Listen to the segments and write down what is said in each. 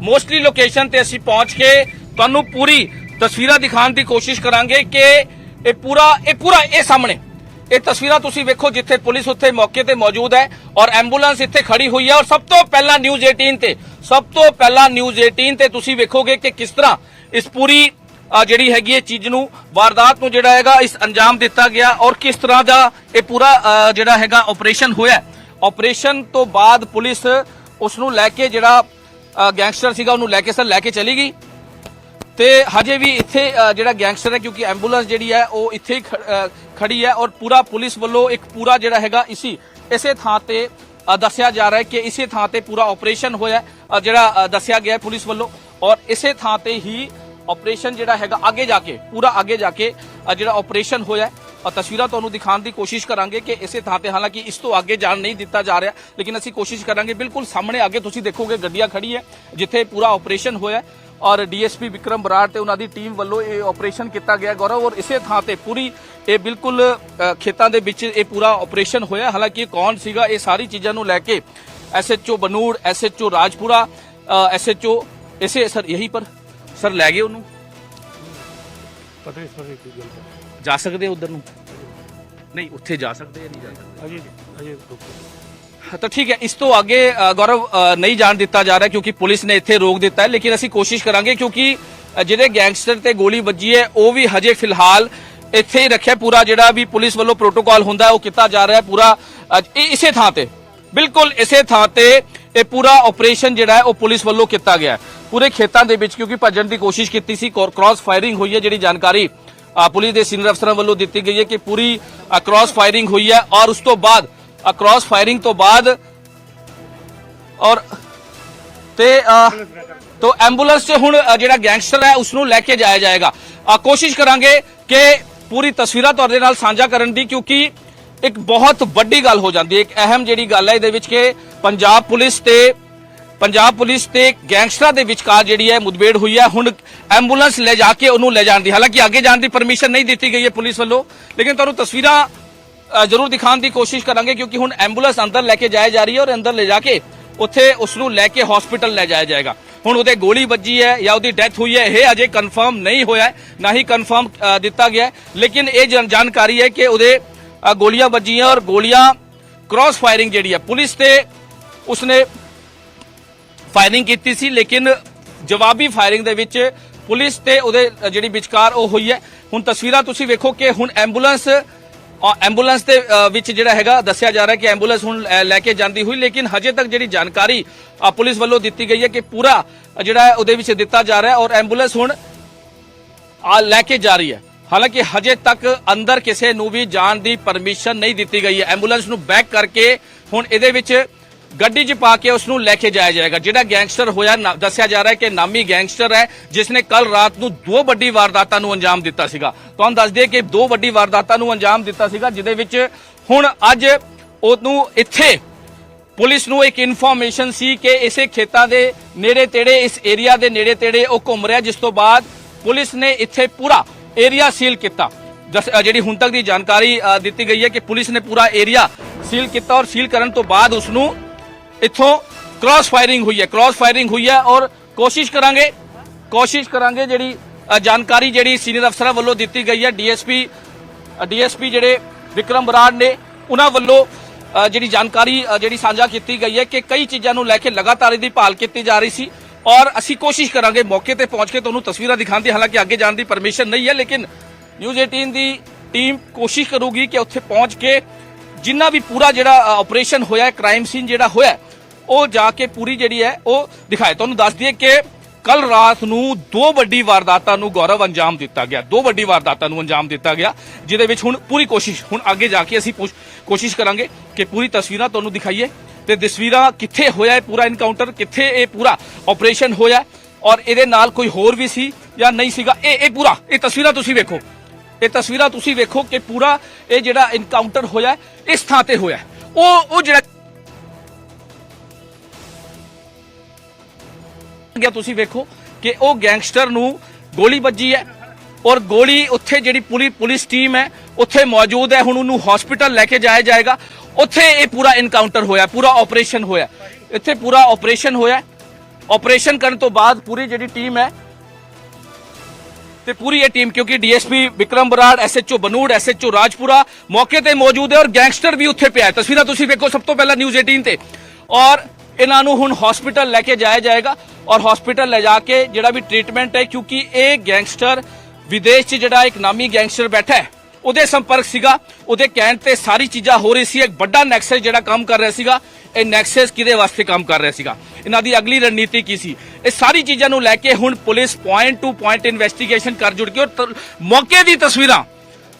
Mostly location ਤੇ ਅਸੀਂ ਪਹੁੰਚ ਕੇ ਤੁਹਾਨੂੰ ਪੂਰੀ ਤਸਵੀਰਾਂ ਦਿਖਾਉਣ ਦੀ ਕੋਸ਼ਿਸ਼ ਕਰਾਂਗੇ ਕਿ ਇਹ ਪੂਰਾ ਇਹ ਪੂਰਾ ਇਹ ਸਾਹਮਣੇ। ਇਹ ਤਸਵੀਰਾਂ ਤੁਸੀਂ ਵੇਖੋ ਜਿੱਥੇ ਪੁਲਿਸ ਉੱਥੇ ਮੌਕੇ ਤੇ ਮੌਜੂਦ ਹੈ ਔਰ ਐਂਬੂਲੈਂਸ ਇੱਥੇ ਖੜੀ ਹੋਈ ਹੈ ਔਰ ਸਭ ਤੋਂ ਪਹਿਲਾਂ ਨਿਊਜ਼ 18 ਤੇ, ਸਭ ਤੋਂ ਪਹਿਲਾਂ ਨਿਊਜ਼ 18 ਤੇ ਤੁਸੀਂ ਵੇਖੋਗੇ ਕਿ ਕਿਸ ਤਰ੍ਹਾਂ ਇਸ ਪੂਰੀ ਜਿਹੜੀ ਹੈਗੀ ਇਹ ਚੀਜ਼ ਨੂੰ, ਵਾਰਦਾਤ ਨੂੰ ਜਿਹੜਾ ਹੈਗਾ ਇਸ ਅੰਜਾਮ ਦਿੱਤਾ ਗਿਆ ਔਰ ਕਿਸ ਤਰ੍ਹਾਂ ਦਾ ਇਹ ਪੂਰਾ ਜਿਹੜਾ ਹੈਗਾ ਆਪਰੇਸ਼ਨ ਹੋਇਆ। ਆਪਰੇਸ਼ਨ ਤੋਂ ਬਾਅਦ ਪੁਲਿਸ ਉਸ ਨੂੰ ਲੈ ਕੇ ਜਿਹੜਾ ਗੈਂਗਸਟਰ ਸੀਗਾ ਉਹਨੂੰ ਲੈ ਕੇ ਸਰ ਲੈ ਕੇ ਚਲੀ ਗਈ। ਤੇ ਹਜੇ ਵੀ ਇੱਥੇ ਜਿਹੜਾ ਗੈਂਗਸਟਰ ਹੈ ਕਿਉਂਕਿ ਐਂਬੂਲੈਂਸ ਜਿਹੜੀ ਹੈ ਉਹ ਇੱਥੇ ਹੀ ਖ- ਅ, ਖੜੀ ਹੈ ਔਰ ਪੂਰਾ ਪੁਲਿਸ ਵੱਲੋਂ ਇੱਕ ਪੂਰਾ ਜਿਹੜਾ ਹੈਗਾ ਇਸੀ ਇਸੇ ਥਾਂ ਤੇ ਦੱਸਿਆ ਜਾ ਰਿਹਾ ਹੈ ਕਿ ਇਸੇ ਥਾਂ ਤੇ ਪੂਰਾ ਆਪਰੇਸ਼ਨ ਹੋਇਆ ਜਿਹੜਾ ਦੱਸਿਆ ਗਿਆ ਪੁਲਿਸ ਵੱਲੋਂ। ਔਰ ਇਸੇ ਥਾਂ ਤੇ ਹੀ ਆਪਰੇਸ਼ਨ ਜਿਹੜਾ ਹੈਗਾ ਅੱਗੇ ਜਾ ਕੇ ਪੂਰਾ ਅੱਗੇ ਜਾ ਕੇ ਜਿਹੜਾ ਆਪਰੇਸ਼ਨ ਹੋਇਆ ਤਸਵੀਰਾਂ ਤੁਹਾਨੂੰ ਦਿਖਾਉਣ ਦੀ ਕੋਸ਼ਿਸ਼ ਕਰਾਂਗੇ ਕਿ ਇਸੇ ਥਾਂ ਤੇ ਹਾਲਾਂਕਿ ਇਸ ਤੋਂ ਅੱਗੇ ਜਾਣ ਨਹੀਂ ਦਿੱਤਾ ਜਾ ਰਿਹਾ, ਲੇਕਿਨ ਅਸੀਂ ਕੋਸ਼ਿਸ਼ ਕਰਾਂਗੇ, ਬਿਲਕੁਲ ਸਾਹਮਣੇ ਅੱਗੇ ਤੁਸੀਂ ਦੇਖੋਗੇ ਗੱਡੀਆਂ ਖੜੀ ਹੈ, ਜਿੱਥੇ ਪੂਰਾ ਆਪਰੇਸ਼ਨ ਹੋਇਆ ਹੈ ਔਰ ਡੀਐਸਪੀ ਵਿਕਰਮ ਬਰਾੜ ਤੇ ਉਹਨਾਂ ਦੀ ਟੀਮ ਵੱਲੋਂ ਇਹ ਆਪਰੇਸ਼ਨ ਕੀਤਾ ਗਿਆ ਗੌਰਵ, ਔਰ ਇਸੇ ਥਾਂ ਤੇ ਪੂਰੀ ਇਹ ਬਿਲਕੁਲ ਖੇਤਾਂ ਦੇ ਵਿੱਚ ਇਹ ਪੂਰਾ ਆਪਰੇਸ਼ਨ ਹੋਇਆ ਹਾਲਾਂਕਿ ਇਹ ਕੌਣ ਸੀਗਾ, ਇਹ ਸਾਰੀ ਚੀਜ਼ਾਂ ਨੂੰ ਲੈ ਕੇ SHO Banur SHO Rajpura SHO ਇਸੇ, ਸਰ ਯਹੀ ਪਰ, ਸਰ, ਲੈ ਗਏ ਉਹਨੂੰ? ਪਤਾ ਨਹੀਂ ਸਰ ਕੀ ਗੱਲ ਹੈ। ਜਾ ਸਕਦੇ ਉਧਰ ਨੂੰ? ਨਹੀਂ ਉੱਥੇ ਜਾ ਸਕਦੇ ਨਹੀਂ ਜਾ ਸਕਦੇ? ਅਜੇ ਅਜੇ ਰੁਕੋ। ਤਾਂ ਠੀਕ ਹੈ ਇਸ ਤੋਂ ਅੱਗੇ ਅ, ਗੌਰਵ ਅ, ਨਹੀਂ ਜਾਣ ਦਿੱਤਾ ਜਾ ਰਿਹਾ ਕਿਉਂਕਿ ਪੁਲਿਸ ਨੇ ਇੱਥੇ ਰੋਕ ਦਿੱਤਾ ਹੈ ਲੇਕਿਨ ਅਸੀਂ ਕੋਸ਼ਿਸ਼ ਕਰਾਂਗੇ ਕਿਉਂਕਿ ਅ, ਜਿਹੜੇ ਗੈਂਗਸਟਰ ਤੇ ਗੋਲੀ ਵੱਜੀ ਹੈ ਉਹ ਵੀ ਹਜੇ ਫਿਲਹਾਲ ਇੱਥੇ ਹੀ ਰੱਖਿਆ ਪੂਰਾ ਜਿਹੜਾ ਵੀ ਪੁਲਿਸ ਵੱਲੋਂ ਪ੍ਰੋਟੋਕਾਲ ਹੁੰਦਾ ਹੈ ਉਹ ਕੀਤਾ ਜਾ ਰਿਹਾ ਹੈ ਪੂਰਾ ਅ, ਇਹ ਇਸੇ ਥਾਂ ਤੇ। ਬਿਲਕੁਲ ਇਸੇ ਥਾਂ ਤੇ ਇਹ ਪੂਰਾ ਆਪਰੇਸ਼ਨ ਜਿਹੜਾ ਹੈ ਉਹ ਪੁਲਿਸ ਵੱਲੋਂ ਕੀਤਾ ਗਿਆ ਹੈ। ਪੂਰੇ ਖੇਤਾਂ ਦੇ ਵਿੱਚ ਕਿਉਂਕਿ ਭੱਜਣ ਦੀ ਕੋਸ਼ਿਸ਼ ਕੀਤੀ ਸੀ ਕ੍ਰਾਸ ਫਾਇਰਿੰਗ ਹੋਈ ਹੈ ਜਿਹੜੀ ਜਾਣਕਾਰੀ ਪੁਲਿਸ ਦੇ ਸੀਨੀਅਰ ਅਫਸਰਾਂ ਵੱਲੋਂ ਦਿੱਤੀ ਗਈ ਹੈ ਕਿ ਪੂਰੀ ਕ੍ਰਾਸ ਫਾਇਰਿੰਗ ਹੋਈ ਹੈ ਔਰ ਉਸ ਤੋਂ ਬਾਅਦ ਕ੍ਰਾਸ ਫਾਇਰਿੰਗ ਤੋਂ ਬਾਅਦ ਔਰ ਤੇ ਅ, ਐਂਬੂਲੈਂਸ 'ਚ ਹੁਣ ਜਿਹੜਾ ਗੈਂਗਸਟਰ ਹੈ ਉਸ ਨੂੰ ਲੈ ਕੇ ਜਾਇਆ ਜਾਏਗਾ। ਕੋਸ਼ਿਸ਼ ਕਰਾਂਗੇ ਕਿ ਪੂਰੀ ਤਸਵੀਰਾਂ ਤੁਹਾਡੇ ਨਾਲ ਸਾਂਝਾ ਕਰਨ ਦੀ ਕਿਉਂਕਿ ਇੱਕ ਬਹੁਤ ਵੱਡੀ ਗੱਲ ਹੋ ਜਾਂਦੀ ਹੈ, ਇੱਕ ਅਹਿਮ ਜਿਹੜੀ ਗੱਲ ਹੈ ਇਹਦੇ ਵਿੱਚ ਕਿ ਪੰਜਾਬ ਪੁਲਿਸ ਤੇ, ਪੰਜਾਬ ਪੁਲਿਸ ਤੇ ਗੈਂਗਸਟਰਾਂ ਦੇ ਵਿਚਕਾਰ ਜਿਹੜੀ ਹੈ ਮੁठਭੇੜ ਹੋਈ ਹੈ। ਹੁਣ ਐਂਬੂਲੈਂਸ ਲੈ ਜਾ ਕੇ ਉਹਨੂੰ ਲੈ ਜਾਣ ਦੀ, ਹਾਲਾਂਕਿ ਅੱਗੇ ਜਾਣ ਦੀ ਪਰਮਿਸ਼ਨ ਨਹੀਂ ਦਿੱਤੀ ਗਈ ਹੈ ਪੁਲਿਸ ਵੱਲੋਂ, ਲੇਕਿਨ ਤੁਹਾਨੂੰ ਤਸਵੀਰਾਂ ਜ਼ਰੂਰ ਦਿਖਾਉਣ ਦੀ ਕੋਸ਼ਿਸ਼ ਕਰਾਂਗੇ ਕਿਉਂਕਿ ਹੁਣ ਐਂਬੂਲੈਂਸ ਅੰਦਰ ਲੈ ਕੇ ਜਾਇਆ ਜਾ ਰਹੀ ਹੈ ਔਰ ਅੰਦਰ ਲੈ ਜਾ ਕੇ ਉੱਥੇ ਉਸ ਨੂੰ ਲੈ ਕੇ ਹਸਪੀਟਲ ਲੈ ਜਾਇਆ ਜਾਏਗਾ। ਹੁਣ ਉਹਦੇ ਗੋਲੀ ਵੱਜੀ ਹੈ ਜਾਂ ਉਹਦੀ ਡੈਥ ਹੋਈ ਹੈ, ਇਹ ਅਜੇ ਕਨਫਰਮ ਨਹੀਂ ਹੋਇਆ ਨਾ ਹੀ ਕਨਫਰਮ ਦਿੱਤਾ ਗਿਆ ਲੇਕਿਨ ਇਹ ਜਾਣਕਾਰੀ ਹੈ ਕਿ ਉਹਦੇ ਗੋਲੀਆਂ ਵੱਜੀਆਂ ਔਰ ਗੋਲੀਆਂ ਕ੍ਰਾਸ ਫਾਇਰਿੰਗ ਜਿਹੜੀ ਹੈ ਪੁਲਿਸ ਤੇ ਉਸਨੇ ਫਾਇਰਿੰਗ ਕੀਤੀ ਸੀ, ਲੇਕਿਨ ਜਵਾਬੀ ਫਾਇਰਿੰਗ ਦੇ ਵਿੱਚ ਪੁਲਿਸ ਤੇ ਉਹਦੇ ਜਿਹੜੀ ਵਿਚਕਾਰ ਉਹ ਹੋਈ ਹੈ। ਹੁਣ ਤਸਵੀਰਾਂ ਤੁਸੀਂ ਵੇਖੋ ਕਿ ਹੁਣ ਐਂਬੂਲੈਂਸ ਐਂਬੂਲੈਂਸ ਦੇ ਵਿੱਚ ਜਿਹੜਾ ਹੈਗਾ, ਦੱਸਿਆ ਜਾ ਰਿਹਾ ਕਿ ਐਂਬੂਲੈਂਸ ਹੁਣ ਲੈ ਕੇ ਜਾਂਦੀ ਹੋਈ, ਲੇਕਿਨ ਹਜੇ ਤੱਕ ਜਿਹੜੀ ਜਾਣਕਾਰੀ ਪੁਲਿਸ ਵੱਲੋਂ ਦਿੱਤੀ ਗਈ ਹੈ ਕਿ ਪੂਰਾ ਜਿਹੜਾ ਉਹਦੇ ਵਿੱਚ ਦਿੱਤਾ ਜਾ ਰਿਹਾ ਔਰ ਐਂਬੂਲੈਂਸ ਹੁਣ ਆ ਲੈ ਕੇ ਜਾ ਰਹੀ ਹੈ। ਹਾਲਾਂਕਿ ਹਜੇ ਤੱਕ ਅੰਦਰ ਕਿਸੇ ਨੂੰ ਵੀ ਜਾਣ ਦੀ ਪਰਮਿਸ਼ਨ ਨਹੀਂ ਦਿੱਤੀ ਗਈ ਹੈ। ਐਂਬੂਲੈਂਸ ਨੂੰ ਬੈਕ ਕਰਕੇ ਹੁਣ ਇਹਦੇ ਵਿੱਚ ਗੱਡੀ 'ਚ ਪਾ ਕੇ ਉਸ ਨੂੰ ਲੈ ਕੇ ਜਾਇਆ ਜਾਏਗਾ। ਜਿਹੜਾ ਗੈਂਗਸਟਰ ਹੋਇਆ ਦੱਸਿਆ ਜਾ ਰਿਹਾ ਹੈ ਕਿ ਨਾਮੀ ਗੈਂਗਸਟਰ ਹੈ, ਜਿਸ ਨੇ ਕੱਲ ਰਾਤ ਨੂੰ ਦੋ ਵੱਡੀ ਵਾਰਦਾਤਾਂ ਨੂੰ ਅੰਜਾਮ ਦਿੱਤਾ ਸੀਗਾ। ਤੁਹਾਨੂੰ ਦੱਸ ਦਈਏ ਕਿ ਦੋ ਵੱਡੀ ਵਾਰਦਾਤਾਂ ਨੂੰ ਅੰਜਾਮ ਦਿੱਤਾ ਸੀਗਾ, ਜਿਹਦੇ ਵਿੱਚ ਹੁਣ ਅੱਜ ਉਹਨੂੰ ਇੱਥੇ ਪੁਲਿਸ ਨੂੰ ਇੱਕ ਇਨਫੋਰਮੇਸ਼ਨ ਸੀ ਕਿ ਇਸੇ ਖੇਤਾਂ ਦੇ ਨੇੜੇ ਤੇੜੇ ਇਸ ਏਰੀਆ ਦੇ ਨੇੜੇ ਤੇੜੇ ਉਹ ਘੁੰਮ ਰਿਹਾ, ਜਿਸ ਤੋਂ ਬਾਅਦ ਪੁਲਿਸ ਨੇ ਇੱਥੇ ਪੂਰਾ ਏਰੀਆ ਸੀਲ ਕੀਤਾ। ਜਿਹੜੀ ਹੁਣ ਤੱਕ ਦੀ ਜਾਣਕਾਰੀ ਦਿੱਤੀ ਗਈ ਹੈ ਕਿ ਪੁਲਿਸ ਨੇ ਪੂਰਾ ਏਰੀਆ ਸੀਲ ਕੀਤਾ ਔਰ ਸੀਲ ਕਰਨ ਤੋਂ ਬਾਅਦ ਉਸ ਨੂੰ ਇੱਥੋਂ ਕ੍ਰਾਸ ਫਾਇਰਿੰਗ ਹੋਈ ਹੈ। ਕ੍ਰਾਸ ਫਾਇਰਿੰਗ ਹੋਈ ਹੈ ਔਰ ਕੋਸ਼ਿਸ਼ ਕਰਾਂਗੇ ਕੋਸ਼ਿਸ਼ ਕਰਾਂਗੇ ਜਿਹੜੀ ਜਾਣਕਾਰੀ ਜਿਹੜੀ ਸੀਨੀਅਰ ਅਫਸਰਾਂ ਵੱਲੋਂ ਦਿੱਤੀ ਗਈ ਹੈ, ਡੀਐਸਪੀ ਡੀਐਸਪੀ ਜਿਹੜੇ ਵਿਕਰਮ ਬਰਾੜ ਨੇ, ਉਹਨਾਂ ਵੱਲੋਂ ਜਿਹੜੀ ਜਾਣਕਾਰੀ ਜਿਹੜੀ ਸਾਂਝਾ ਕੀਤੀ ਗਈ ਹੈ ਕਿ ਕਈ ਚੀਜ਼ਾਂ ਨੂੰ ਲੈ ਕੇ ਲਗਾਤਾਰ ਇਹਦੀ ਭਾਲ ਕੀਤੀ ਜਾ ਰਹੀ ਸੀ। ਔਰ ਅਸੀਂ ਕੋਸ਼ਿਸ਼ ਕਰਾਂਗੇ ਮੌਕੇ ਤੇ ਪਹੁੰਚ ਕੇ ਤੁਹਾਨੂੰ ਤਸਵੀਰਾਂ ਦਿਖਾਉਣ ਦੀ ਹਾਲਾਂਕਿ ਅੱਗੇ ਜਾਣ ਦੀ ਪਰਮਿਸ਼ਨ ਨਹੀਂ ਹੈ, ਲੇਕਿਨ ਨਿਊਜ਼ 18 ਦੀ ਟੀਮ ਕੋਸ਼ਿਸ਼ ਕਰੂਗੀ ਕਿ ਉੱਥੇ ਪਹੁੰਚ ਕੇ ਜਿੰਨਾ ਵੀ ਪੂਰਾ ਜਿਹੜਾ ਆਪਰੇਸ਼ਨ ਹੋਇਆ ਕ੍ਰਾਈਮ ਸੀਨ ਜਿਹੜਾ ਹੋਇਆ ਉਹ ਜਾ ਕੇ ਪੂਰੀ ਜਿਹੜੀ ਹੈ, ਉਹ ਦਿਖਾਏ। ਤੁਹਾਨੂੰ ਦੱਸ ਦਈਏ ਕਿ ਕੱਲ ਰਾਤ ਨੂੰ ਦੋ ਵੱਡੀ ਵਾਰਦਾਤਾਂ ਨੂੰ ਗੌਰਵ ਅੰਜਾਮ ਦਿੱਤਾ ਗਿਆ। ਦੋ ਵੱਡੀ ਵਾਰਦਾਤਾਂ ਨੂੰ ਅੰਜਾਮ ਦਿੱਤਾ ਗਿਆ, ਜਿਹਦੇ ਵਿੱਚ ਹੁਣ ਪੂਰੀ ਕੋਸ਼ਿਸ਼, ਹੁਣ ਅੱਗੇ ਜਾ ਕੇ ਅਸੀਂ ਪੁੱਛ- ਕੋਸ਼ਿਸ਼ ਕਰਾਂਗੇ ਕਿ ਪੂਰੀ ਤਸਵੀਰਾਂ ਤੁਹਾਨੂੰ ਦਿਖਾਈਏ। ਤੇ ਤਸਵੀਰਾਂ ਕਿੱਥੇ ਹੋਇਆ ਇਹ ਪੂਰਾ ਇਨਕਾਊਂਟਰ ਕਿੱਥੇ ਇਹ ਪੂਰਾ ਆਪਰੇਸ਼ਨ ਹੋਇਆ ਔਰ ਇਹਦੇ ਨਾਲ ਕੋਈ ਹੋਰ ਵੀ ਸੀ ਜਾਂ ਨਹੀਂ ਸੀਗਾ? ਇਹ ਇਹ ਪੂਰਾ, ਇਹ ਤਸਵੀਰਾਂ ਤੁਸੀਂ ਵੇਖੋ। ਇਹ ਤਸਵੀਰਾਂ ਤੁਸੀਂ ਵੇਖੋ ਕਿ ਪੂਰਾ ਇਹ ਜਿਹੜਾ ਇਨਕਾਊਂਟਰ ਹੋਇਆ, ਇਸ ਥਾਂ ਤੇ ਹੋਇਆ। ਉਹ ਉਹ ਜਿਹੜਾ ਗਿਆ ਤੁਸੀਂ ਵੇਖੋ ਕਿ ਉਹ ਗੈਂਗਸਟਰ ਨੂੰ ਗੋਲੀ ਵੱਜੀ ਹੈ ਔਰ ਗੋਲੀ ਉੱਥੇ ਜਿਹੜੀ ਪੁਲਿਸ ਪੁਲਿਸ ਟੀਮ ਹੈ, ਉੱਥੇ ਮੌਜੂਦ ਹੈ। ਹੁਣ ਉਹਨੂੰ ਹਸਪੀਟਲ ਲੈ ਕੇ ਜਾਇਆ ਜਾਏਗਾ ਉੱਥੇ ਇਹ ਪੂਰਾ ਇਨਕਾਊਂਟਰ ਹੋਇਆ, ਪੂਰਾ ਆਪਰੇਸ਼ਨ ਹੋਇਆ। ਇੱਥੇ ਪੂਰਾ ਆਪਰੇਸ਼ਨ ਹੋਇਆ। ਆਪਰੇਸ਼ਨ ਕਰਨ ਤੋਂ ਬਾਅਦ ਪੂਰੀ ਜਿਹੜੀ ਟੀਮ ਹੈ, ਤੇ ਪੂਰੀ ਇਹ ਟੀਮ ਕਿਉਂਕਿ DSP Vikram Brar SHO Banur SHO Rajpura ਮੌਕੇ ਤੇ ਮੌਜੂਦ ਹੈ ਔਰ ਗੈਂਗਸਟਰ ਵੀ ਉੱਥੇ ਪਿਆ ਹੈ। ਤਸਵੀਰਾਂ ਤੁਸੀਂ ਵੇਖੋ ਸਭ ਤੋਂ ਪਹਿਲਾਂ ਨਿਊਜ਼ 18 ਤੇ। ਔਰ ਇਹਨਾਂ ਨੂੰ ਹੁਣ ਹਸਪੀਟਲ ਲੈ ਕੇ ਜਾਇਆ ਜਾਏਗਾ ਔਰ ਹਸਪੀਟਲ ਲੈ ਜਾ ਕੇ ਜਿਹੜਾ ਵੀ ਟ੍ਰੀਟਮੈਂਟ ਹੈ, ਕਿਉਂਕਿ ਇਹ ਗੈਂਗਸਟਰ ਵਿਦੇਸ਼ 'ਚ ਜਿਹੜਾ ਇੱਕ ਨਾਮੀ ਗੈਂਗਸਟਰ ਬੈਠਾ ਹੈ ਉਹਦੇ ਸੰਪਰਕ ਸੀਗਾ, ਉਹਦੇ ਕਹਿਣ ਤੇ ਸਾਰੀ ਚੀਜ਼ਾਂ ਹੋ ਰਹੀ ਸੀ, ਇੱਕ ਵੱਡਾ ਨੈਕਸਸ ਜਿਹੜਾ ਕੰਮ ਕਰ ਰਿਹਾ ਸੀਗਾ, ਇਹ ਨੈਕਸਸ ਕਿਹਦੇ ਵਾਸਤੇ ਕੰਮ ਕਰ ਰਿਹਾ ਸੀਗਾ? ਇਹਨਾਂ ਦੀ ਅਗਲੀ ਰਣਨੀਤੀ ਕੀ ਸੀ? ਇਹ ਸਾਰੀ ਚੀਜ਼ਾਂ ਨੂੰ ਲੈ ਕੇ ਹੁਣ police point to point investigation ਕਰ ਜੁੜ ਕੇ ਔਰ ਮੌਕੇ ਦੀ ਤਸਵੀਰਾਂ,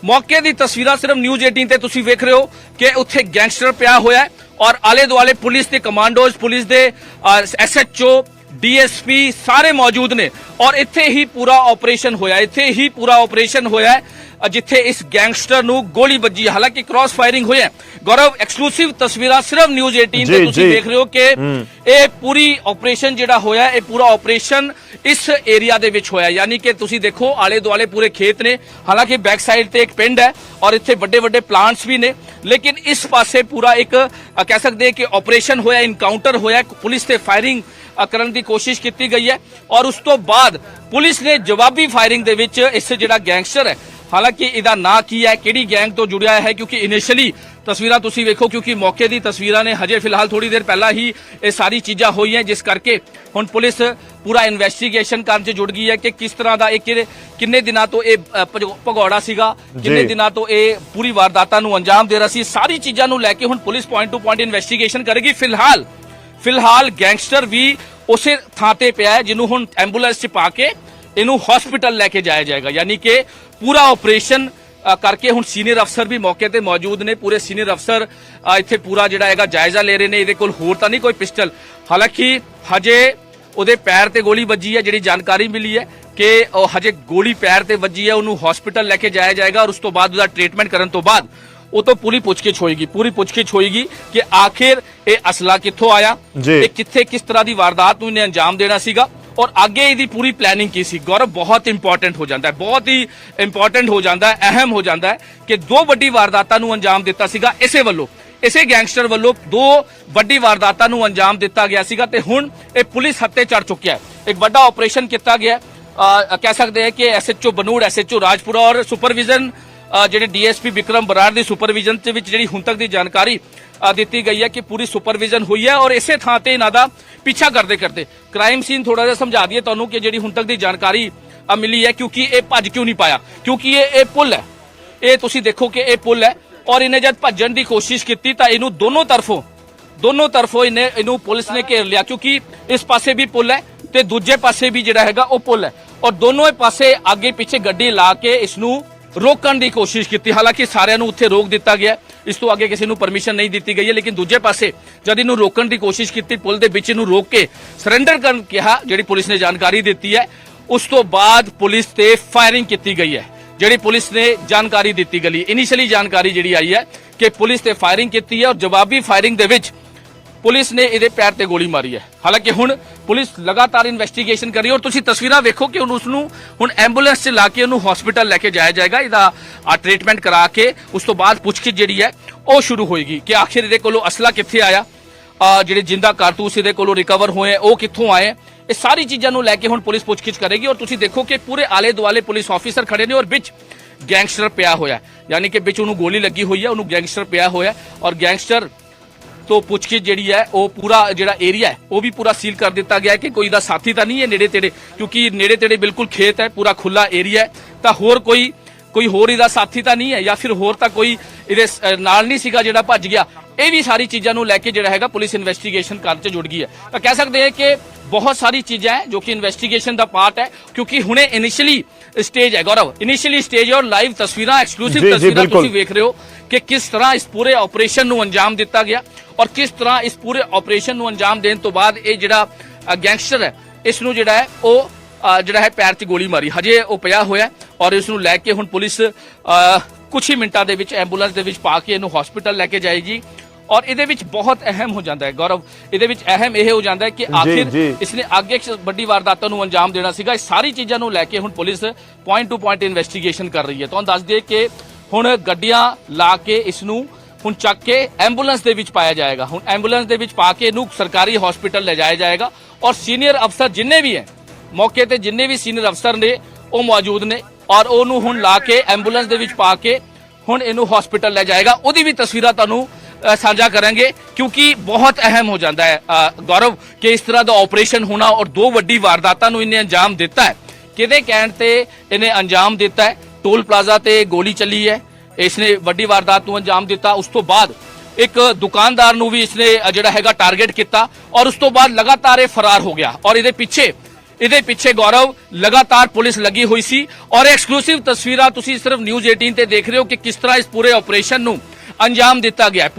ਮੌਕੇ ਦੀ ਤਸਵੀਰਾਂ ਸਿਰਫ ਨਿਊਜ਼ 18 ਤੇ ਤੁਸੀਂ ਵੇਖ ਰਹੇ ਹੋ ਕਿ ਉੱਥੇ ਗੈਂਗਸਟਰ ਪਿਆ ਹੋਇਆ ਹੈ ਔਰ ਆਲੇ ਦੁਆਲੇ ਪੁਲਿਸ ਦੇ ਕਮਾਂਡੋਜ਼ ਪੁਲਿਸ ਦੇ ਐਸਐਚਓ ਡੀਐਸਪੀ ਸਾਰੇ ਮੌਜੂਦ ਨੇ ਔਰ ਇੱਥੇ ਹੀ ਪੂਰਾ ਆਪਰੇਸ਼ਨ ਹੋਇਆ, ਇੱਥੇ ਹੀ ਪੂਰਾ ਆਪਰੇਸ਼ਨ ਹੋਇਆ ਜਿੱਥੇ ਇਸ ਗੈਂਗਸਟਰ ਨੂੰ ਗੋਲੀ ਵੱਜੀ। ਹਾਲਾਂਕਿ ਕ੍ਰਾਸ ਫਾਇਰਿੰਗ ਹੋਇਆ ਹੈ। ਗੌਰਵ ਐਕਸਕਲੂਸਿਵ ਤਸਵੀਰਾਂ ਸਿਰਫ ਨਿਊਜ਼ 18 ਤੇ ਤੁਸੀਂ। ਦੇਖ ਰਹੇ ਹੋ ਕਿ ਇਹ ਪੂਰੀ ਆਪਰੇਸ਼ਨ ਜਿਹੜਾ ਹੋਇਆ ਇਹ ਪੂਰਾ ਆਪਰੇਸ਼ਨ ਇਸ ਏਰੀਆ ਦੇ ਵਿੱਚ ਹੋਇਆ ਯਾਨੀ ਕਿ ਤੁਸੀਂ ਦੇਖੋ ਆਲੇ ਦੁਆਲੇ ਪੂਰੇ ਖੇਤ ਨੇ ਹਾਲਾਂਕਿ ਬੈਕ ਸਾਈਡ ਤੇ ਇੱਕ ਪਿੰਡ ਹੈ ਔਰ ਇੱਥੇ ਵੱਡੇ ਵੱਡੇ ਪਲਾਂਟਸ ਵੀ ਨੇ ਲੇਕਿਨ ਇਸ ਪਾਸੇ ਪੂਰਾ ਇੱਕ ਕਹਿ ਸਕਦੇ ਕਿ ਆਪਰੇਸ਼ਨ ਹੋਇਆ ਇਨਕਾਊਂਟਰ ਹੋਇਆ ਪੁਲਿਸ ਤੇ ਫਾਇਰਿੰਗ ਕਰਨ ਦੀ ਕੋਸ਼ਿਸ਼ ਕੀਤੀ ਗਈ ਹੈ ਔਰ ਉਸ ਤੋਂ ਬਾਅਦ ਪੁਲਿਸ ਨੇ ਜਵਾਬੀ ਫਾਇਰਿੰਗ ਦੇ ਵਿੱਚ ਇਸ ਜਿਹੜਾ ਗੈਂਗਸਟਰ ਹੈ ਹਾਲਾਂਕਿ ਇਹਦਾ ਨਾਂ ਕੀ ਹੈ ਕਿਹੜੀ ਗੈਂਗ ਤੋਂ ਜੁੜਿਆ ਹੈ ਕਿਉਂਕਿ ਇਨੀਸ਼ੀਅਲੀ ਤਸਵੀਰਾਂ ਤੁਸੀਂ ਵੇਖੋ ਕਿਉਂਕਿ ਮੌਕੇ ਦੀ ਤਸਵੀਰਾਂ ਨੇ ਹਜੇ ਫਿਲਹਾਲ ਥੋੜੀ ਦੇਰ ਪਹਿਲਾਂ ਹੀ ਇਹ ਸਾਰੀ ਚੀਜ਼ਾਂ ਹੋਈਆਂ ਜਿਸ ਕਰਕੇ ਹੁਣ ਪੁਲਿਸ ਪੂਰਾ ਇਨਵੈਸਟੀਗੇਸ਼ਨ ਕਰਨ 'ਚ ਜੁੜ ਗਈ ਹੈ ਕਿ ਕਿਸ ਤਰ੍ਹਾਂ ਦਾ ਇਹ ਕਿੰਨੇ ਦਿਨਾਂ ਤੋਂ ਇਹ ਭਗੌੜਾ ਸੀਗਾ ਕਿੰਨੇ। ਦਿਨਾਂ ਤੋਂ ਇਹ ਪੂਰੀ ਵਾਰਦਾਤਾਂ ਨੂੰ ਅੰਜਾਮ ਦੇ ਰਿਹਾ ਸੀ। ਸਾਰੀ ਚੀਜ਼ਾਂ ਨੂੰ ਲੈ ਕੇ ਹੁਣ police point to point investigation ਕਰੇਗੀ। ਫਿਲਹਾਲ ਫਿਲਹਾਲ ਗੈਂਗਸਟਰ ਵੀ ਉਸੇ ਥਾਂ ਤੇ ਪਿਆ ਹੈ ਜਿਹਨੂੰ ਹੁਣ ਐਂਬੂਲੈਂਸ 'ਚ ਪਾ ਕੇ ਇਹਨੂੰ ਹਸਪੀਟਲ ਲੈ ਕੇ ਜਾਇਆ ਜਾਏਗਾ। ਯਾਨੀ ਕਿ ਪੂਰਾ ਆਪਰੇਸ਼ਨ ਕਰਕੇ ਹੁਣ ਸੀਨੀਅਰ ਅਫਸਰ ਵੀ ਮੌਕੇ ਤੇ ਮੌਜੂਦ ਨੇ। ਪੂਰੇ ਸੀਨੀਅਰ ਅਫਸਰ ਇੱਥੇ ਪੂਰਾ ਜਿਹੜਾ ਹੈਗਾ ਜਾਇਜ਼ਾ ਲੈ ਰਹੇ ਨੇ। ਇਹਦੇ ਕੋਲ ਹੋਰ ਤਾਂ ਨਹੀਂ ਕੋਈ ਪਿਸਟਲ। ਹਾਲਾਂਕਿ ਹਜੇ ਉਹਦੇ ਪੈਰ ਤੇ ਗੋਲੀ ਵੱਜੀ ਹੈ ਜਿਹੜੀ ਜਾਣਕਾਰੀ ਮਿਲੀ ਹੈ ਕਿ ਉਹ ਹਜੇ ਗੋਲੀ ਪੈਰ ਤੇ ਵੱਜੀ ਹੈ ਉਹਨੂੰ ਹਸਪੀਟਲ ਲੈ ਕੇ ਜਾਇਆ ਜਾਏਗਾ ਔਰ ਉਸ ਤੋਂ ਬਾਅਦ ਉਹਦਾ ਟ੍ਰੀਟਮੈਂਟ ਕਰਨ ਤੋਂ ਬਾਅਦ ਉਹ ਤੋਂ ਪੂਰੀ ਪੁੱਛਗਿੱਛ ਹੋਏਗੀ। ਪੂਰੀ ਪੁੱਛਗਿੱਛ ਹੋਏਗੀ ਕਿ ਆਖਿਰ ਇਹ ਅਸਲਾ ਕਿੱਥੋਂ ਆਇਆ। ਇਹ ਕਿੱਥੇ ਕਿਸ ਤਰ੍ਹਾਂ ਦੀ ਵਾਰਦਾਤ ਨੂੰ ਇਹਨੇ ਅੰਜਾਮ ਦੇਣਾ ਸੀਗਾ। ਔਰ ਅੱਗੇ ਇਹਦੀ ਪੂਰੀ ਪਲੈਨਿੰਗ ਕੀ ਸੀ? ਗੌਰਵ, ਬਹੁਤ ਇੰਪੋਰਟੈਂਟ ਹੋ ਜਾਂਦਾ ਹੈ, ਬਹੁਤ ਹੀ ਇੰਪੋਰਟੈਂਟ ਹੋ ਜਾਂਦਾ ਹੈ, ਅਹਿਮ ਹੋ ਜਾਂਦਾ ਹੈ ਕਿ ਦੋ ਵੱਡੀ ਵਾਰਦਾਤਾਂ ਨੂੰ ਅੰਜਾਮ ਦਿੱਤਾ ਸੀਗਾ ਇਸੇ ਵੱਲੋਂ। ਇਸੇ ਗੈਂਗਸਟਰ ਵੱਲੋਂ ਦੋ ਵੱਡੀ ਵਾਰਦਾਤਾਂ ਨੂੰ ਅੰਜਾਮ ਦਿੱਤਾ ਗਿਆ ਸੀਗਾ ਤੇ ਹੁਣ ਇਹ ਪੁਲਿਸ ਹੱਤੇ ਚੜ ਚੁੱਕਿਆ ਹੈ। ਇੱਕ ਵੱਡਾ ਆਪਰੇਸ਼ਨ ਕੀਤਾ ਗਿਆ ਕਹਿ ਸਕਦੇ ਹਾਂ ਕਿ ਐਸਐਚਓ ਬਨੂੜ ਐਸਐਚਓ ਰਾਜਪੁਰਾ ਔਰ ਸੁਪਰਵਿਜ਼ਨ ਜਿਹੜੇ ਡੀਐਸਪੀ ਵਿਕਰਮ ਬਰਾੜ ਦੀ ਸੁਪਰਵਿਜ਼ਨ ਦੇ ਵਿੱਚ ਜਿਹੜੀ ਹੁਣ ਤੱਕ ਦੀ ਜਾਣਕਾਰੀ ਦਿੱਤੀ ਗਈ ਹੈ ਕਿ ਪੂਰੀ ਸੁਪਰਵਿਜ਼ਨ ਹੋਈ ਹੈ ਔਰ ਇਸੇ ਥਾਂ ਤੇ ਇਹਨਾਂ ਦਾ ਪਿੱਛਾ ਕਰਦੇ ਕਰਦੇ। ਕ੍ਰਾਈਮ ਸੀਨ ਥੋੜਾ ਜਿਹਾ ਸਮਝਾ ਦਈਏ ਤੁਹਾਨੂੰ ਕਿ ਜਿਹੜੀ ਹੁਣ ਤੱਕ ਦੀ ਜਾਣਕਾਰੀ ਮਿਲੀ ਹੈ ਕਿਉਂਕਿ ਇਹ ਭੱਜ ਕਿਉਂ ਨਹੀਂ ਪਾਇਆ? ਕਿਉਂਕਿ ਇਹ ਇਹ ਪੁਲ ਹੈ। ਇਹ ਤੁਸੀਂ ਦੇਖੋ ਕਿ ਇਹ ਪੁਲ ਹੈ ਔਰ ਇਹਨੇ ਜਦ ਭੱਜਣ ਦੀ ਕੋਸ਼ਿਸ਼ ਕੀਤੀ ਤਾਂ ਇਹਨੂੰ ਦੋਨੋਂ ਤਰਫੋਂ ਦੋਨੋਂ ਤਰਫੋਂ ਇਹਨੇ, ਇਹਨੂੰ ਪੁਲਿਸ ਨੇ ਘੇਰ ਲਿਆ ਕਿਉਂਕਿ ਇਸ ਪਾਸੇ ਵੀ ਪੁਲ ਹੈ ਤੇ ਦੂਜੇ ਪਾਸੇ ਵੀ ਜਿਹੜਾ ਹੈਗਾ ਉਹ ਪੁਲ ਹੈ। ਔਰ ਦੋਨੋਂ ਪਾਸੇ ਅੱਗੇ ਪਿੱਛੇ ਗੱਡੀ ਲਾ ਕੇ ਇਸ ਨੂੰ ਰੋਕਣ ਦੀ ਕੋਸ਼ਿਸ਼ ਕੀਤੀ। ਹਾਲਾਂਕਿ ਸਾਰਿਆਂ ਨੂੰ ਉੱਥੇ ਰੋਕ ਦਿੱਤਾ ਗਿਆ। ਇਸ ਤੋਂ ਅੱਗੇ ਕਿਸੇ ਨੂੰ ਪਰਮਿਸ਼ਨ ਨਹੀਂ ਦਿੱਤੀ ਗਈ ਹੈ, ਲੇਕਿਨ ਦੂਜੇ ਪਾਸੇ ਜਦ ਇਹਨੂੰ ਰੋਕਣ ਦੀ ਕੋਸ਼ਿਸ਼ ਕੀਤੀ, ਪੁਲ ਦੇ ਵਿੱਚ ਇਹਨੂੰ ਰੋਕ ਕੇ ਸਰੈਂਡਰ ਕਰਨ ਕਿਹਾ, ਜਿਹੜੀ ਪੁਲਿਸ ਨੇ ਜਾਣਕਾਰੀ ਦਿੱਤੀ ਹੈ, ਉਸ ਤੋਂ ਬਾਅਦ ਪੁਲਿਸ ਤੇ ਫਾਇਰਿੰਗ ਕੀਤੀ ਗਈ ਹੈ, ਜਿਹੜੀ ਪੁਲਿਸ ਨੇ ਜਾਣਕਾਰੀ ਦਿੱਤੀ ਗਈ ਇਨੀਸ਼ੀਅਲੀ ਜਾਣਕਾਰੀ ਜਿਹੜੀ ਆਈ ਹੈ ਕਿ ਪੁਲਿਸ ਤੇ ਫਾਇਰਿੰਗ ਕੀਤੀ ਹੈ ਔਰ ਜਵਾਬੀ ਫਾਇਰਿੰਗ ਦੇ ਵਿੱਚ ਪੁਲਿਸ ਨੇ ਇਹਦੇ ਪੈਰ ਤੇ ਗੋਲੀ ਮਾਰੀ ਹੈ। ਹਾਲਾਂਕਿ ਹੁਣ ਪੁਲਿਸ ਲਗਾਤਾਰ ਇਨਵੈਸਟੀਗੇਸ਼ਨ ਕਰ ਰਹੀ ਹੈ ਔਰ ਤੁਸੀਂ ਤਸਵੀਰਾਂ ਵੇਖੋ ਕਿ ਹੁਣ ਉਸ ਨੂੰ ਹੁਣ ਐਂਬੂਲੈਂਸ 'ਚ ਲਾ ਕੇ ਉਹਨੂੰ ਹਸਪੀਟਲ ਲੈ ਕੇ ਜਾਇਆ ਜਾਏਗਾ। ਇਹਦਾ ਟ੍ਰੀਟਮੈਂਟ ਕਰਾ ਕੇ ਉਸ ਤੋਂ ਬਾਅਦ ਪੁੱਛਗਿੱਛ ਜਿਹੜੀ ਹੈ, ਉਹ ਸ਼ੁਰੂ ਹੋਏਗੀ ਕਿ ਆਖਿਰ ਇਹਦੇ ਕੋਲੋਂ ਅਸਲਾ ਕਿੱਥੇ ਆਇਆ? ਜਿਹੜੇ ਜਿੰਦਾ ਕਾਰਤੂਸ ਇਹਦੇ ਕੋਲੋਂ ਰਿਕਵਰ ਹੋਏ ਉਹ ਕਿੱਥੋਂ ਆਏ ਇਹ ਸਾਰੀ ਚੀਜ਼ਾਂ ਨੂੰ ਲੈ ਕੇ ਹੁਣ ਪੁਲਿਸ ਪੁੱਛਗਿੱਛ ਕਰੇਗੀ ਔਰ ਤੁਸੀਂ ਦੇਖੋ ਕਿ ਪੂਰੇ ਆਲੇ ਦੁਆਲੇ ਪੁਲਿਸ ਆਫੀਸਰ ਖੜੇ ਨੇ ਔਰ ਵਿੱਚ ਗੈਂਗਸਟਰ ਪਿਆ ਹੋਇਆ ਯਾਨੀ ਕਿ ਵਿੱਚ ਉਹਨੂੰ ਗੋਲੀ ਲੱਗੀ ਹੋਈ ਹੈ, ਉਹਨੂੰ ਗੈਂਗਸਟਰ ਪਿਆ ਹੋਇਆ ਔਰ ਗੈਂਗਸਟਰ ਤੋਂ ਪੁੱਛਗਿੱਛ ਜਿਹੜੀ ਹੈ ਉਹ ਪੂਰਾ ਜਿਹੜਾ ਏਰੀਆ ਹੈ ਉਹ ਵੀ ਪੂਰਾ ਸੀਲ ਕਰ ਦਿੱਤਾ ਗਿਆ ਹੈ ਕਿ ਕੋਈ ਦਾ ਸਾਥੀ ਤਾਂ ਨਹੀਂ ਹੈ ਨੇੜੇ ਤੇੜੇ ਕਿਉਂਕਿ ਨੇੜੇ ਤੇੜੇ ਬਿਲਕੁਲ ਖੇਤ ਹੈ ਪੂਰਾ ਖੁੱਲਾ ਏਰੀਆ ਹੈ। ਤਾਂ ਹੋਰ ਕੋਈ ਕੋਈ ਹੋਰ ਇਹਦਾ ਸਾਥੀ ਤਾਂ ਨਹੀਂ ਹੈ ਜਾਂ ਫਿਰ ਹੋਰ ਤਾਂ ਕੋਈ ਇਹਦੇ ਨਾਲ ਨਹੀਂ ਸੀਗਾ ਜਿਹੜਾ ਭੱਜ ਗਿਆ। ਇਹ ਵੀ ਸਾਰੀ ਚੀਜ਼ਾਂ ਨੂੰ ਲੈ ਕੇ ਜਿਹੜਾ ਹੈਗਾ ਪੁਲਿਸ ਇਨਵੈਸਟੀਗੇਸ਼ਨ ਕਰਨ 'ਚ ਜੁੜ ਗਈ ਹੈ। ਤਾਂ ਕਹਿ ਸਕਦੇ ਹਾਂ ਕਿ ਬਹੁਤ ਸਾਰੀ ਚੀਜ਼ਾਂ ਹੈ ਜੋ ਕਿ ਇਨਵੈਸਟੀਗੇਸ਼ਨ ਦਾ ਪਾਰਟ ਹੈ ਕਿਉਂਕਿ ਹੁਣੇ ਇਨੀਸ਼ੀਅਲੀ ਸਟੇਜ ਹੈ ਗੌਰਵ। ਇਨੀਸ਼ੀਅਲੀ ਸਟੇਜ ਔਰ ਲਾਈਵ ਤਸਵੀਰਾਂ ਐਕਸਕਲੂਸਿਵ ਤਸਵੀਰਾਂ। ਤੁਸੀਂ ਵੇਖ ਰਹੇ ਹੋ। ਕਿ ਕਿਸ ਤਰ੍ਹਾਂ ਇਸ ਪੂਰੇ ਆਪਰੇਸ਼ਨ ਨੂੰ ਅੰਜਾਮ ਦਿੱਤਾ ਗਿਆ ਔਰ ਕਿਸ ਤਰ੍ਹਾਂ ਇਸ ਪੂਰੇ ਆਪਰੇਸ਼ਨ ਨੂੰ ਅੰਜਾਮ ਦੇਣ ਤੋਂ ਬਾਅਦ ਇਹ ਜਿਹੜਾ ਗੈਂਗਸਟਰ ਹੈ ਇਸ ਨੂੰ ਜਿਹੜਾ ਹੈ ਉਹ ਜਿਹੜਾ ਹੈ ਪੈਰ 'ਚ ਗੋਲੀ ਮਾਰੀ। ਹਜੇ ਉਹ ਪਿਆ ਹੋਇਆ ਔਰ ਇਸ ਨੂੰ ਲੈ ਕੇ ਹੁਣ ਪੁਲਿਸ ਕੁਛ ਹੀ ਮਿੰਟਾਂ ਦੇ ਵਿੱਚ ਐਂਬੂਲੈਂਸ ਦੇ ਵਿੱਚ ਪਾ ਕੇ ਇਹਨੂੰ ਹਸਪੀਟਲ ਲੈ ਕੇ ਜਾਏਗੀ ਔਰ ਇਹਦੇ ਵਿੱਚ ਬਹੁਤ ਅਹਿਮ ਹੋ ਜਾਂਦਾ ਹੈ ਗੌਰਵ ਇਹਦੇ ਵਿੱਚ ਅਹਿਮ ਇਹ ਹੋ ਜਾਂਦਾ ਹੈ ਕਿ ਆਖਿਰ। ਇਸਨੇ ਅੱਗੇ ਵੱਡੀ ਵਾਰਦਾਤਾਂ ਨੂੰ ਅੰਜਾਮ ਦੇਣਾ ਸੀਗਾ। ਇਹ ਸਾਰੀ ਚੀਜ਼ਾਂ ਨੂੰ ਲੈ ਕੇ ਹੁਣ police point to point investigation ਕਰ ਰਹੀ ਹੈ। ਤੁਹਾਨੂੰ ਦੱਸ ਦਈਏ ਕਿ ਹੁਣ ਗੱਡੀਆਂ ਲਾ ਕੇ ਇਸ ਨੂੰ ਹੁਣ ਚੱਕ ਕੇ ਐਂਬੂਲੈਂਸ ਦੇ ਵਿੱਚ ਪਾਇਆ ਜਾਏਗਾ। ਹੁਣ ਐਂਬੂਲੈਂਸ ਦੇ ਵਿੱਚ ਪਾ ਕੇ ਇਹਨੂੰ ਸਰਕਾਰੀ ਹਸਪੀਟਲ ਲੈ ਜਾਇਆ ਜਾਏਗਾ ਔਰ ਸੀਨੀਅਰ ਅਫਸਰ ਜਿੰਨੇ ਵੀ ਹੈ, ਮੌਕੇ ਤੇ ਜਿੰਨੇ ਵੀ ਸੀਨੀਅਰ ਅਫਸਰ ਨੇ, ਉਹ ਮੌਜੂਦ ਨੇ ਔਰ ਉਹਨੂੰ ਹੁਣ ਲਾ ਕੇ ਐਂਬੂਲੈਂਸ ਦੇ ਵਿੱਚ ਪਾ ਕੇ ਹੁਣ ਇਹਨੂੰ ਹਸਪੀਟਲ ਲੈ ਜਾਏਗਾ। ਉਹਦੀ ਵੀ ਤਸਵੀਰਾਂ ਤੁਹਾਨੂੰ ਸਾਂਝਾ ਕਰਾਂਗੇ ਕਿਉਂਕਿ ਬਹੁਤ ਅਹਿਮ ਹੋ ਜਾਂਦਾ ਹੈ। ਗੌਰਵ ਕਿ ਇਸ ਤਰ੍ਹਾਂ ਦਾ ਆਪਰੇਸ਼ਨ ਹੋਣਾ ਔਰ ਦੋ ਵੱਡੀ ਵਾਰਦਾਤਾਂ ਨੂੰ ਇਹਨੇ ਅੰਜਾਮ ਦਿੱਤਾ ਹੈ। ਕਿਹਦੇ ਕਹਿਣ ਤੇ ਇਹਨੇ ਅੰਜਾਮ ਦਿੱਤਾ ਹੈ? ਟੋਲ ਪਲਾਜ਼ਾ ਤੇ ਗੋਲੀ ਚੱਲੀ ਹੈ। ਇਸਨੇ ਵੱਡੀ ਵਾਰਦਾਤ ਨੂੰ ਅੰਜਾਮ ਦਿੱਤਾ। ਉਸ ਤੋਂ ਬਾਅਦ ਇੱਕ ਦੁਕਾਨਦਾਰ ਨੂੰ ਵੀ ਇਸਨੇ ਅ, ਜਿਹੜਾ ਹੈਗਾ ਟਾਰਗੇਟ ਕੀਤਾ ਔਰ ਉਸ ਤੋਂ ਬਾਅਦ ਲਗਾਤਾਰ ਇਹ ਫਰਾਰ ਹੋ ਗਿਆ। ਔਰ ਇਹਦੇ ਪਿੱਛੇ ਇਹਦੇ ਪਿੱਛੇ ਗੌਰਵ ਲਗਾਤਾਰ ਪੁਲਿਸ ਲੱਗੀ ਹੋਈ ਸੀ। ਔਰ ਐਕਸਕਲੂਸਿਵ ਤਸਵੀਰਾਂ ਤੁਸੀਂ ਸਿਰਫ ਨਿਊਜ਼ 18 ਤੇ ਦੇਖ ਰਹੇ ਹੋ ਕਿ ਕਿਸ ਤਰ੍ਹਾਂ ਇਸ ਪੂਰੇ ਆਪਰੇਸ਼ਨ ਨੂੰ ਅੰਜਾਮ ਦਿੱਤਾ ਗਿਆ।